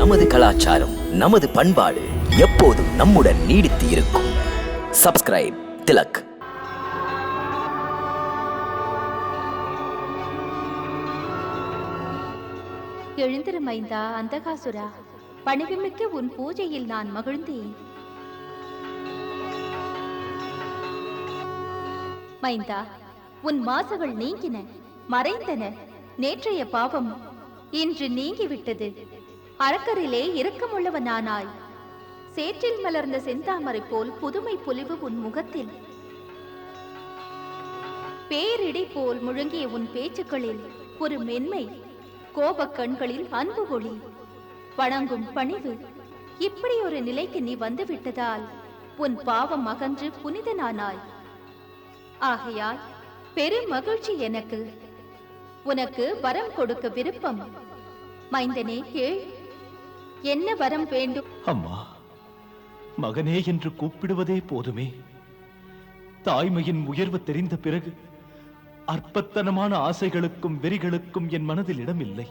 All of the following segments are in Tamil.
நமது கலாச்சாரம் நமது பண்பாடு எப்போதும் நம்முடன் நீடித்து இருக்கும். சப்ஸ்கிரைப் திலக். எழுந்திரு மைந்தா அந்தகாசுரா. பணிவுமிக்க உன் பூஜையில் நான் மகிழ்ந்தேன். மைந்தா உன் மாசுகள் நீங்கின மறைந்தன. நேற்றைய பாவம் இன்று நீங்கிவிட்டது. அரக்கரிலே இரக்கமுள்ளவனானாய். சேற்றில் மலர்ந்த செந்தாமரை போல் புதுமை பொலிவு உன் முகத்தில். பேரிடை போல் முழங்கிய உன் பேச்சுக்களில் ஒரு மென்மை கோபக் கண்களில் அன்பு ஒளி. வணங்கும் பணிவு இப்படி ஒரு நிலைக்கு நீ வந்துவிட்டதால் உன் பாவம் அகன்று புனிதனானாய். ஆகையால் பெரும் மகிழ்ச்சி எனக்கு. உனக்கு வரம் கொடுக்க விருப்பம். மைந்தனே கேள். என்ன வரம் வேண்டும்? அம்மா மகனே என்று கூப்பிடுவதே போதுமே. தாய்மையின் உயர்வு தெரிந்த பிறகு அற்பத்தனமான ஆசைகளுக்கும் வெறிகளுக்கும் என் மனதில் இடமில்லை.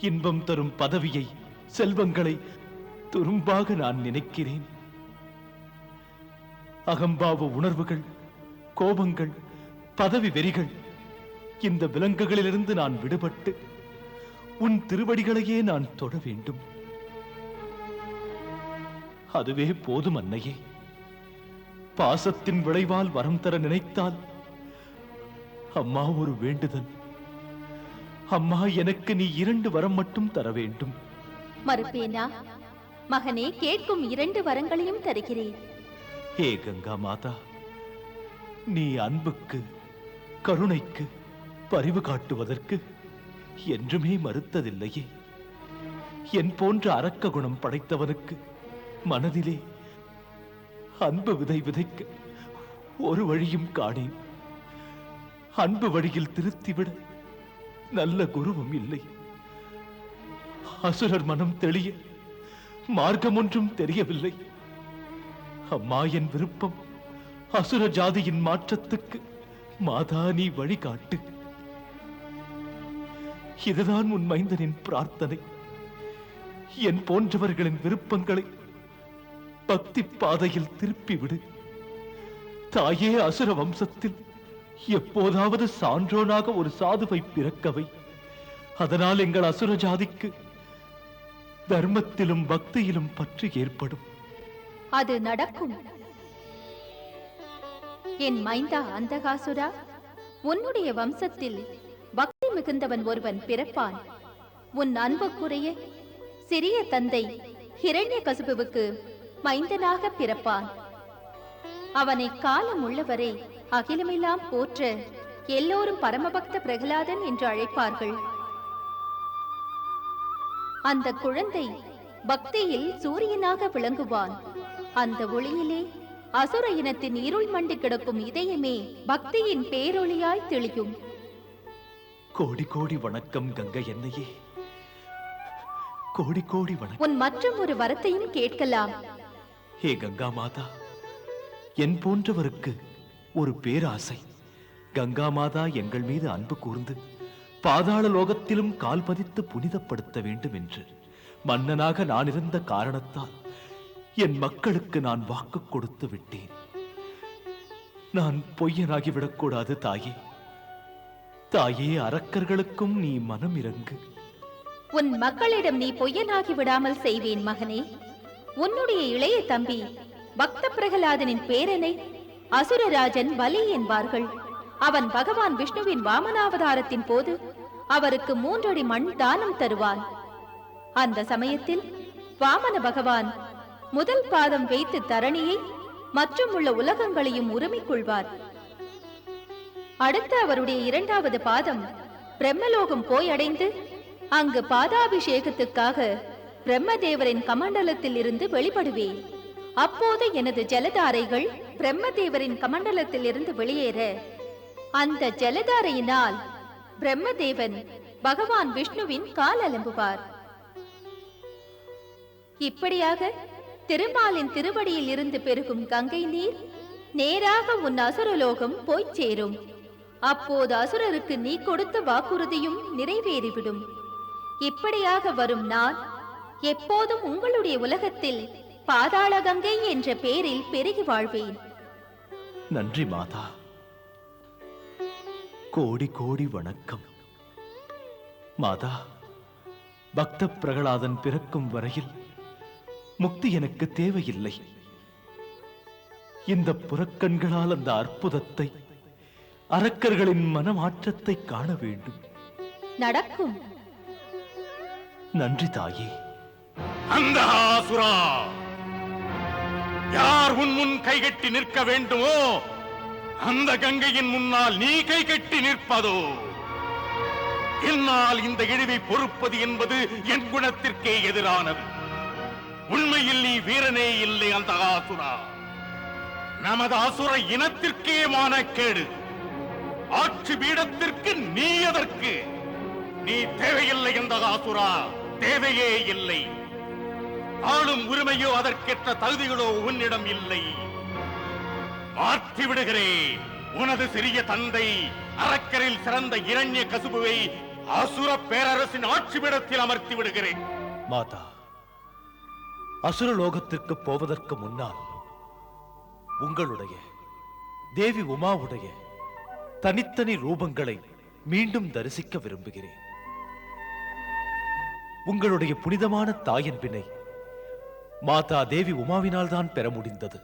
இன்பம் தரும் பதவியை செல்வங்களை துரும்பாக நான் நினைக்கிறேன். அகம்பாவ உணர்வுகள் கோபங்கள் பதவி வெறிகள் இந்த விலங்குகளிலிருந்து நான் விடுபட்டு உன் திருவடிகளையே நான் தொட வேண்டும். அதுவே போதும் அன்னையே. பாசத்தின் விளைவால் வரம் தர நினைத்தால் அம்மா ஒரு வேண்டுதல். அம்மா எனக்கு நீ இரண்டு வரம் மட்டும் தர வேண்டும். மறுப்பேனா? மகனே கேட்கும் இரண்டு வரங்களையும் தருகிறேன். ஹே கங்கா மாதா நீ அன்புக்கு கருணைக்கு பரிவு காட்டுவதற்கு என்றுமே மறுத்ததில்லையே. என் போன்ற அரக்க குணம் படைத்தவனுக்கு மனதிலே அன்பு விதை விதைக்க ஒரு வழியும் காணேன். அன்பு வழியில் திருத்திவிட நல்ல குருவும் இல்லை. அசுரர் மனம் தெளிய மார்க்கம் ஒன்றும் தெரியவில்லை. அம்மா என் விருப்பம் அசுர ஜாதியின் மாற்றத்துக்கு மாதா நீ வழிகாட்டு. இதுதான் உன் மைந்தனின் பிரார்த்தனை. என் போன்றவர்களின் விருப்பங்களை பக்தி பாதையில் திருப்பி விடு. தாயே அசுர வம்சத்தில் எப்போதாவது சான்றோனாக ஒரு சாதுவை பிறக்கவை. அதனால் எங்கள் அசுர ஜாதிக்கு தர்மத்திலும் பக்தியிலும் பற்று ஏற்படும். அது நடக்கும். என் மைந்தா அந்தகாசுரா உன்னுடைய வம்சத்தில் பக்தி மிகுந்தவன் ஒருவன் பிறப்பான். உன் அன்புக்குரிய சிறிய தந்தை ஹிரண்ய கசுபுவுக்கு மைந்தனாக பிறப்பான். அவனை காலம் உள்ளவரை அகிலமெல்லாம் போற்ற எல்லோரும் பரமபக்த பிரகலாதன் என்று அழைப்பார்கள். அந்த குழந்தை பக்தியில் சூரியனாக விளங்குவான். அந்த ஒளியிலே அசுர இனத்தின் இருள் மண்டி கிடக்கும் இதயமே பக்தியின் பேரொளியாய் தெளியும். கோடி கோடி வணக்கம் கங்கை என்னையே கோடி கோடி வணக்கம். உன் மற்றும் ஒரு வரத்தையும் கேட்கலாம். ஹே கங்கா மாதா என் போன்றவருக்கு ஒரு பேராசை. கங்கா மாதா எங்கள் மீது அன்பு கூர்ந்து பாதாள லோகத்திலும் கால் பதித்து புனிதப்படுத்த வேண்டும் என்று மன்னனாக நான் இருந்த காரணத்தால் என் மக்களுக்கு நான் வாக்கு கொடுத்து விட்டேன். நான் பொய்யனாகிவிடக் கூடாது தாயே. தாயே அரக்கர்களுக்கும் நீ மனம் இறங்கு உன் மக்களிடம் நீ பொய்யனாகி விடாமல் செய்வேன் மகனே. உன்னுடைய இளைய தம்பி பக்த பிரகலாதனின் பேரனை அசுரராஜன் பலி என்பார்கள். அவன் பகவான் விஷ்ணுவின் வாமனாவதாரத்தின் போது அவருக்கு மூன்றடி மண் தானம் தருவான். அந்த சமயத்தில் வாமன பகவான் முதல் பாதம் வைத்து தரணியை மற்றும் உள்ள உலகங்களையும் உரிமை கொள்வார். அடுத்து அவருடைய இரண்டாவது பாதம் பிரம்மலோகம் போய் அடைந்து அங்கு பாதாபிஷேகத்துக்காக பிரம்மதேவரின் கமண்டலத்தில் இருந்து வெளிப்படுவேன். அப்போது எனது ஜலதாரைகள் பிரம்மதேவரின் கமண்டலத்தில் இருந்து வெளியேற. அந்த ஜலதாரையினால் பிரம்மதேவன் பகவான் விஷ்ணுவின் கால் அலம்புவார். இப்படியாக திருமாலின் திருவடியில் இருந்து பெருகும் கங்கை நீர் நேராக உன் அசுரலோகம் போய்ச் சேரும். அப்போது அசுரருக்கு நீ கொடுத்த வாக்குறுதியும் நிறைவேறிவிடும். இப்படியாக வரும் நான் எப்போதும் உங்களுடைய உலகத்தில் பாதாள கங்கை என்ற பெயரில் பெருகி வாழ்வேன். நன்றி மாதா. கோடி கோடி வணக்கம். மாதா பக்த பிரகலாதன் பிறக்கும் வரையில் முக்தி எனக்கு தேவையில்லை. இந்த புறக்கண்களால் அந்த அற்புதத்தை அரக்கர்களின் மனமாற்றத்தை காண வேண்டும். நடக்கும். நன்றி தாயே. அந்த ஆசுரா யார் உன் முன் கைகட்டி நிற்க வேண்டுமோ அந்த கங்கையின் முன்னால் நீ கைகட்டி நிற்பதோ? என்னால் இந்த இழிவை பொறுப்பது என்பது என் குணத்திற்கே எதிரானது. உண்மையில் நீ வீரனே இல்லை அந்த ஆசுரா நமது அசுர இனத்திற்கே மானக்கேடு ஆட்சி பீடத்திற்கு நீ எதற்கு? நீ தேவையில்லை என்ற ஆசுரா தேவையே இல்லை. ஆளும் உரிமையோ அதற்கேற்ற தகுதிகளோ உன்னிடம் இல்லை. மாற்றி விடுகிறேன் உனது சிறிய தந்தை அரக்கரில் சிறந்த இரண்ய கசுபுவை அசுர பேரரசின் ஆட்சி பீடத்தில் அமர்த்தி விடுகிறேன். மாதா அசுரலோகத்திற்கு போவதற்கு முன்னால் உங்களுடைய தேவி உமாவுடைய தனித்தனி ரூபங்களை மீண்டும் தரிசிக்க விரும்புகிறேன். உங்களுடைய புனிதமான தாயன்பினை மாதா தேவி உமாவினால் தான் பெற முடிந்தது.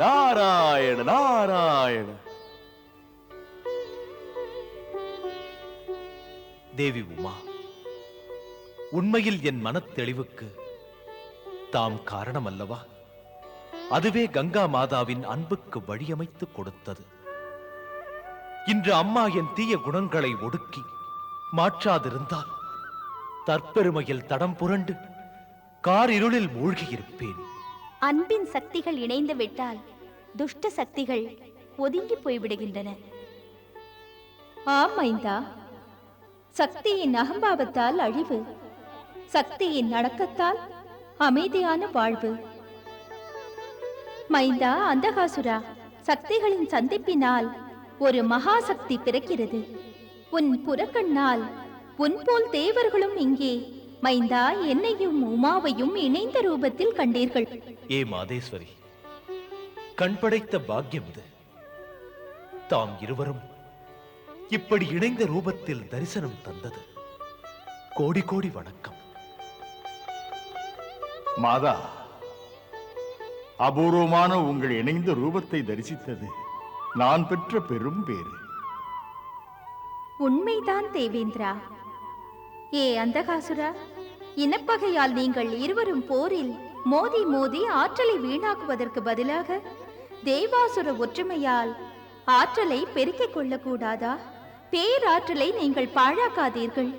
நாராயண நாராயண. தேவி உமா உண்மையில் என் மனத்தெளிவுக்கு தாம் காரணம் அல்லவா அதுவே கங்கா மாதாவின் அன்புக்கு வழியமைத்து கொடுத்தது. இன்று அம்மா என் தீய குணங்களை ஒடுக்கி மாற்றாதிருந்தால் தற்பெருமையில் தடம் புரண்டு காரிருளில் மூழ்கியிருப்பேன். அன்பின் சக்திகள் இணைந்து விட்டால் துஷ்ட சக்திகள் ஒதுங்கி போய்விடுகின்றன. ஆம் மைந்தா. சக்தியின் அகம்பாவத்தால் அழிவு சக்தியின் அடக்கத்தால் அமைதியான வாழ்வு. மைந்தா அந்தகாசுரா சக்திகளின் சந்திப்பினால் ஒரு மகாசக்தி பிறக்கிறது. உன் புறக்கண்ணால் உன் போல் தேவர்களும் இங்கே மைந்தா என்னையும் உமாவையும் இணைந்த ரூபத்தில் கண்டீர்கள். ஏ மாதேஸ்வரி கண் படைத்த பாக்கியம் இது. தாம் இருவரும் இப்படி இணைந்த ரூபத்தில் தரிசனம் தந்தது. கோடி கோடி வணக்கம். மாதா அபூர்வமான உங்கள் இணைந்த ரூபத்தை தரிசித்தது நான் பெற்ற பெரும் பேறு. உண்மைதான் தேவேந்திரா. ஏ அந்தகாசுரா இனப்பகையால் நீங்கள் இருவரும் போரில் மோதி மோதி ஆற்றலை வீணாக்குவதற்கு பதிலாக தேவாசுர ஒற்றுமையால் ஆற்றலை பெருக்கிக் கொள்ளக்கூடாதா? பேராற்றலை நீங்கள் பாழாக்காதீர்கள்.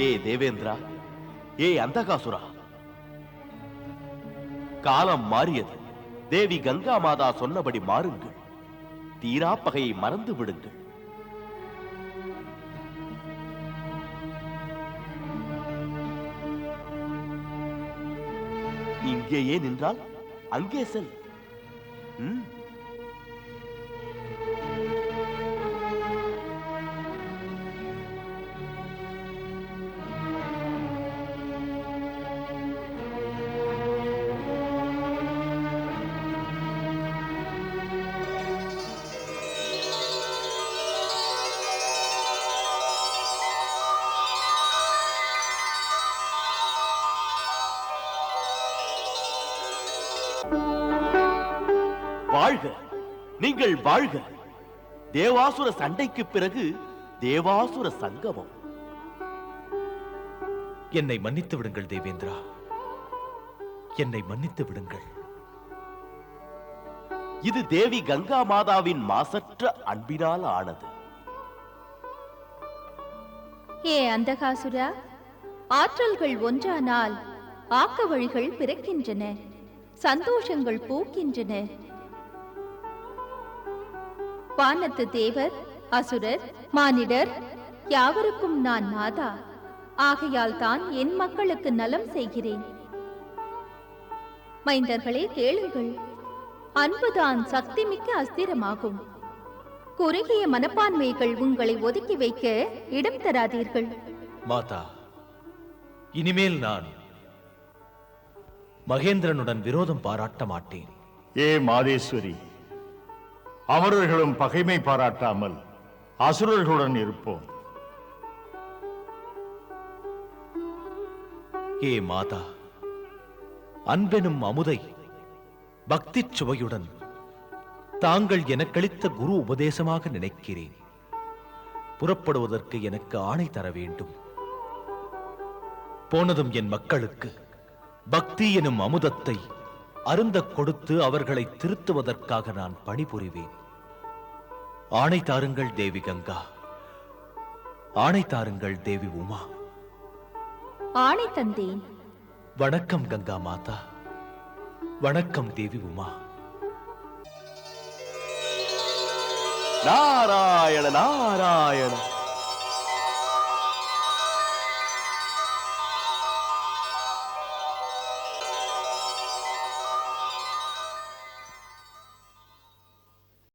ஏ தேவேந்திரா ஏ அந்தகாசுரா. காலம் மாறியது. தேவி கங்கா மாதா சொன்னபடி மாறுங்கள். தீரா பகையை மறந்து விடுங்கள். இங்கேயே நின்றால் அங்கே செல். ம். வாழ்க. நீங்கள் வாழ்க. தேவாசுர சண்டைக்கு பிறகு தேவாசுர சங்கமம். என்னை மன்னித்து விடுங்கள் தேவேந்திரா. என்னை மன்னித்து விடுங்கள். இது தேவி கங்கா மாதாவின் மாசற்ற அன்பினால் ஆனது. ஏ அந்தகாசுரா ஆற்றல்கள் ஒன்றானால் ஆக்க வழிகள் பிறக்கின்றன சந்தோஷங்கள் பூக்கின்றன. வானத்து தேவர் அசுரர் மானிடர் யாவருக்கும் நான் மாதா. ஆகையால் தான் என் மக்களுக்கு நலம் செய்கிறேன். மைந்தர்களே கேளுங்கள். அன்புதான் சக்திமிக்க அஸ்திரமாகும். குறுகிய மனப்பான்மைகள் உங்களை ஒதுக்கி வைக்க இடம் தராதீர்கள். மாதா இனிமேல் நான் மகேந்திரனுடன் விரோதம் பாராட்ட மாட்டேன். ஏ மாதேஸ்வரி அமரர்களும் பகைமை பாராட்டாமல் அசுரர்களுடன் இருப்போம். ஏ மாதா அன்பெனும் அமுதை பக்திச் சுவையுடன் தாங்கள் எனக்களித்த குரு உபதேசமாக நினைக்கிறேன். புறப்படுவதற்கு எனக்கு ஆணை தர வேண்டும். போனதும் என் மக்களுக்கு பக்தி எனும் அமுதத்தை அருந்தக் கொடுத்து அவர்களை திருத்துவதற்காக நான் பணிபுரிவேன். ஆணை தாருங்கள் தேவி கங்கா. ஆணை தாருங்கள் தேவி உமா. ஆணை தந்தேன். வணக்கம் கங்கா மாதா. வணக்கம் தேவி உமா. நாராயண நாராயண.